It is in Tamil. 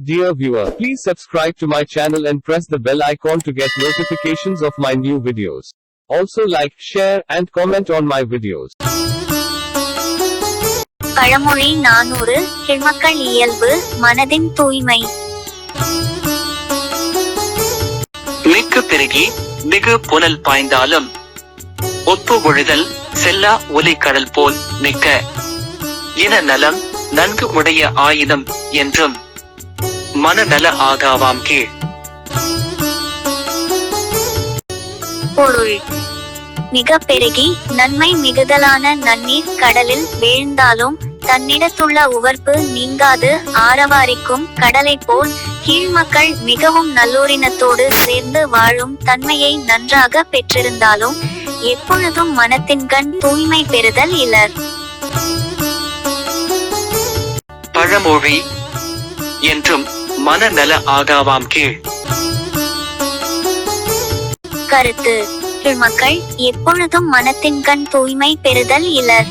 Dear viewer, please subscribe to my channel and press the bell icon to get notifications of my new videos. Also like, share, and comment on my videos. பழமொழி நானூறு கிழ்மக்கள் இயல்பு மனதின் தூய்மை மிக்கு பெருகி மிகு புனல் பாய்ந்தாலும் ஒப்பு ஒழுதல் செல்லா ஒலி கடல் போல் மிக்க இன நலம் நன்கு உடைய ஆயுதம் என்றும் மனநல ஆகாவாம் கீழ். பொருள் மிக பெருகி நன்மை மிகுதலான நன்னீர் கடலில் வீழ்ந்தாலும் தன்னிடத்துள்ள உவர்ப்பு நீங்காது ஆரவாரிக்கும் கடலைப் போல் கீழ்மக்கள் மிகவும் நல்லோரினத்தோடு சேர்ந்து வாழும் தன்மையை நன்றாக பெற்றிருந்தாலும் எப்பொழுதும் மனத்தின்கண் தூய்மை பெறுதல் இலர். பழமொழி என்றும் மனநல ஆகாவாம் கீழ். கருத்து. மக்கள் எப்பொழுதும் மனத்தின்கண் தூய்மை பெறுதல் இலர்.